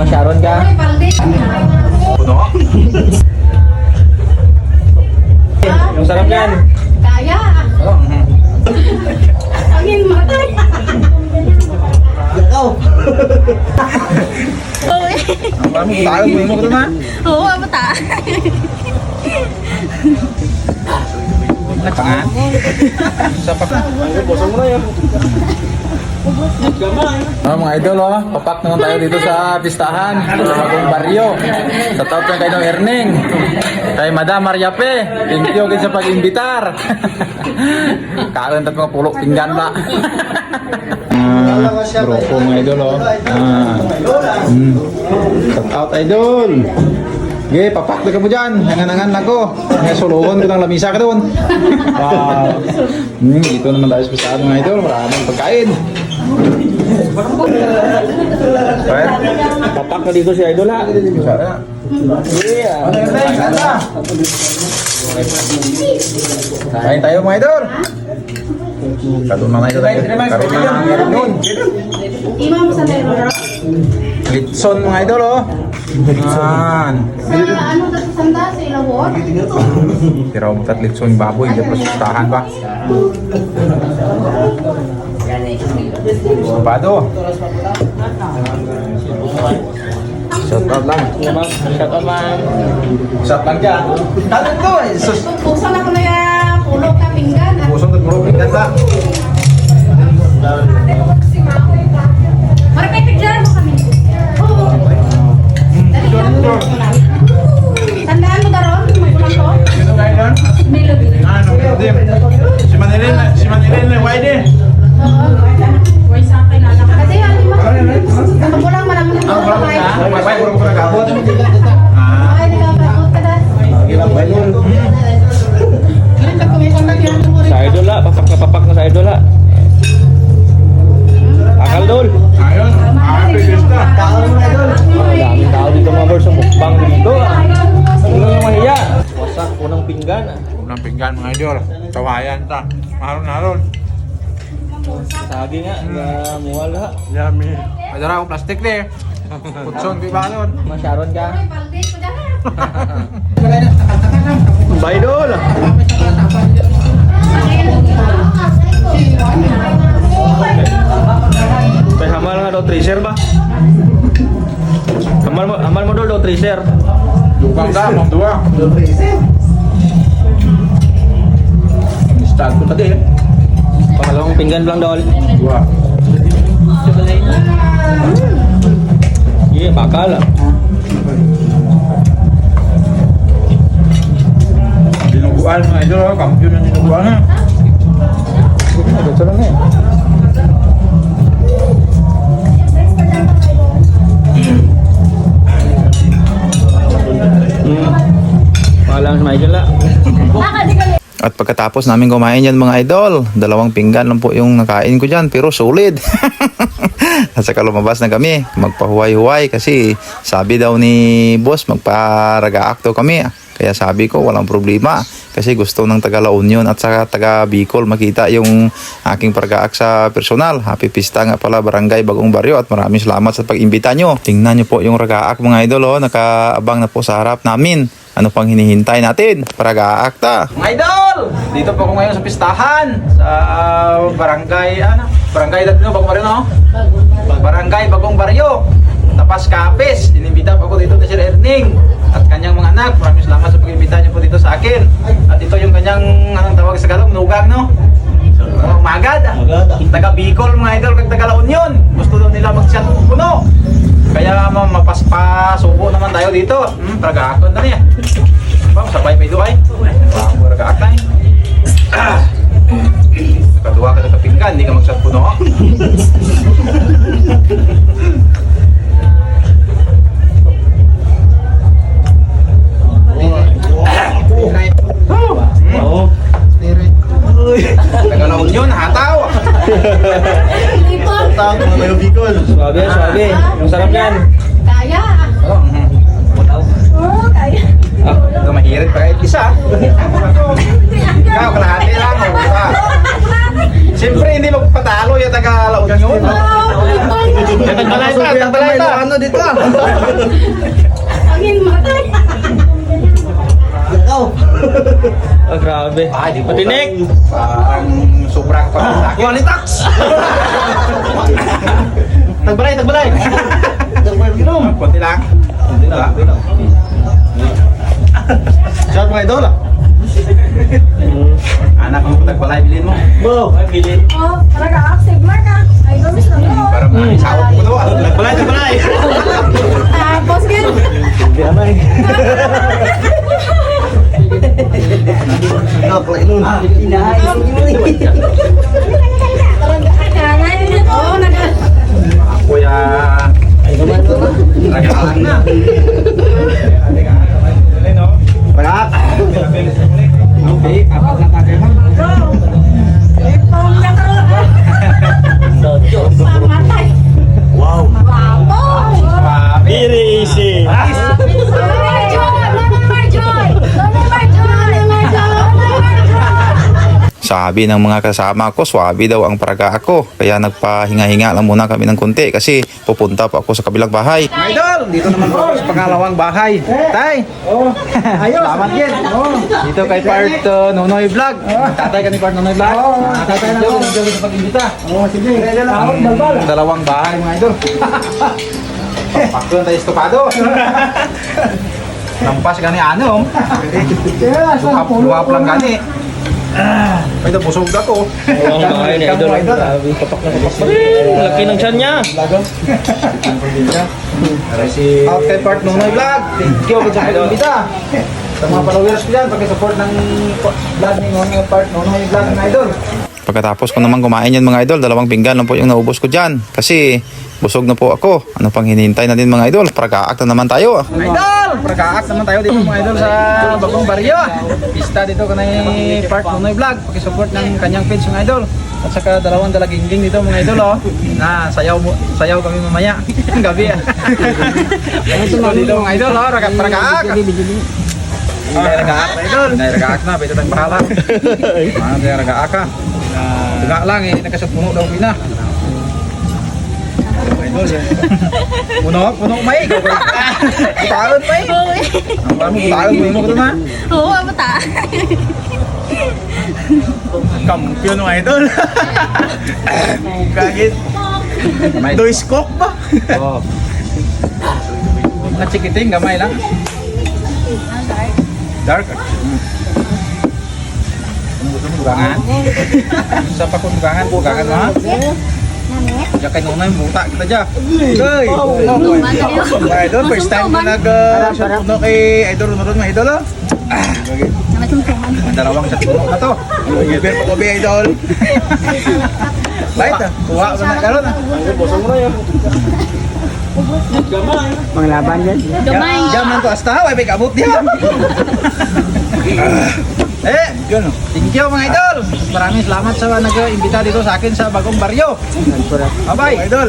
Masyaron ka? Puno. Yung sarap yan. Kaya. Oh, mhm. Angin matay. Ang marami tayo, mo ko na. Oo, mata. At nga. Sa pa. Oh, mga idol, oh. papak naman tayo dito sa pistahan sa bagong baryo. Sa top ng kayo ng Erning. Kay Madam Mariape. Thank you sa pag-imbitar. Kain tayo mga pulo pinggan ba. Ah, grupo mga idol, oh. Ah. Mm. Out idol. Ge, papak na ka mo dyan. Hangan-hangan lang ko. May suluhon ko ng lamisa ka doon. wow. Hmm, dito naman tayo sa pistahan mga idol. Maraming pagkain. Right? Papak na dito si Idol ha. Yeah. Kain tayo mga idol. Karoon na tayo tayo. Karoon na ang meron nun. Imam sa meron. Litson mga idol oh. Yan. Sa ano sa sanda sa ilawot? Tiraw mo tat litson baboy. Pa sustahan ba? Sapado. Shout out lang. Shout out man. Shout lang dyan. Tanong ko eh. Sus. Buksan ako na yung pulo ka pinggan. ah. Pusong nagpurupin ka ba? Idol ha. Papak na papak na sa Idol ha. Akal dol. Ayun, happy fiesta. Ang daming tao dito mga boys. Ang mukbang dito ah. Ano yung mahiya? Wasak unang pinggan ah. Unang pinggan mga idol. Tawayan ta. Maharon-haron. Sabi nga, uh, muwal ha. Yummy. Madara akong plastic eh. Putson, di ba nun? Masyaron ka? Ko. Bye dol. Tracer ba? Hamal mo, hamal mo daw tracer. Mong dua. Start ko tadi. Pangalawang pinggan lang dol. Dua. Iya, bakal ah. Dinuguan mga idol, oh. kampiyon ng dinuguan ha. Ito lang eh. At pagkatapos namin kumain yan mga idol, dalawang pinggan lang po yung nakain ko dyan, pero solid. At saka lumabas na kami, magpahuway-huway kasi sabi daw ni boss magparagaak daw kami. Kaya sabi ko walang problema kasi gusto ng taga La Union at saka taga Bicol makita yung aking paragaak sa personal. Happy pista nga pala Barangay Bagong Baryo at maraming salamat sa pag-imbita nyo. Tingnan nyo po yung ragaak mga idol oh, nakaabang na po sa harap namin. Ano pang hinihintay natin? Paragaak ta. Mga idol! Dito po ako ngayon sa pistahan sa barangay, ano? Barangay Datino, Bagong Baryo, no? Barangay Bagong Baryo. Tapas Kapis. Inimbita po ako dito ni Sir Erning at kanyang mga anak. Maraming salamat sa pag-imbita niyo po dito sa akin. At ito yung kanyang, anong tawag sa Galong, Nugang, no? Oh, magad. Taga Bicol mga idol, kag taga La Union. Gusto daw nila mag-shot puno. Mapaspasubo naman tayo dito. Hmm, tragakon na niya. Ba, sabay pa ito ay. Tragakon ay. Ah. Nakaduwa ka na kapinggan, hindi ka mag-shot Grabe. Patinik. Parang sobrang pa sa akin. Qualitax! Tagbalay, tagbalay. Konti lang. Konti lang. Shout mga idol ah. Anak mo tagbalay, bilhin mo. Bo, ay bilin. Oh, talaga active mark ah. Ay, gamis na mo. Para maisawag ko to. ah. Tagbalay, tagbalay. Tapos yun. Hindi amay. Kailangan yun. Oo, naga. Kuya. Nagalang na. Sabi ng mga kasama ko, swabe daw ang praga ako. Kaya nagpahinga-hinga lang muna kami ng konti kasi pupunta pa ako sa kabilang bahay. Idol, dito naman po ako sa pangalawang bahay. Tay! Oh, ayos. Salamat yan. Dito kay Part uh, Nonoy Vlog. Tatay ka ni Part Nonoy Vlog. Oo, Ah, tatay na ako. Nandiyo sa pag-imbita. Oh, sige. Ako, balbal. Ang dalawang bahay mga idol. Pakto tayo estopado. Lampas gani ano. Luwap, lang gani. Ay, ito busog ako. Oo, ang bahay ni idol. Grabe, papak na papak pa rin. Laki ng tiyan niya. Out kay Part Nonoy Vlog. Thank you sa pag-imbita. Sa mga followers ko dyan, pag-support ng vlog ni Nonoy Part Nonoy Vlog ng idol. Pagkatapos ko naman kumain yan mga idol, dalawang pinggan lang po yung naubos ko dyan. Kasi busog na po ako. Ano pang hinihintay natin mga idol? Pragaak na naman tayo. Idol! Pragaak naman tayo dito mga idol sa Bagong Barrio. Pista dito ka na Park Nonoy Vlog. Pakisupport ng kanyang page mga idol. At saka dalawang dalagingging dito mga idol oh. Na sayaw mo, sayaw kami mamaya. Gabi ah. Dito dito mga idol oh, Raga- pragaak. Hindi ragaak na idol. Ragaak na, pwede tayong bahala. Ah, hindi ragaak ka. Tiga lang eh, nagkasagpuno daw pina. Idol yan. Puno, puno may. Ikaw ka. Butalon may. Ang paano butalon mo mo ko na? Oo, mata. Kampiyon ng idol. Kagit. Dois cook ba? Oo. Nachikiting, gamay lang. Dark. Hmm. Dugangan? Sa pa kung dugangan, dugangan mo ha? Diyan kay Nunay, buta kita dyan. Goy! Mga idol, first time ko nag-shot puno kay Idol Runurun, mga idol oh. Ah, bagay. Ang dalawang shot puno na to. Iber pa ko ba idol? Bait ah, kuha ko na karon ah. Gamay. Jam lang to asta, ay may kabut diyan. Eh. Thank you mga idol. Maraming salamat sa nag-imbita dito sa akin sa Bagong Baryo. Bye-bye, idol.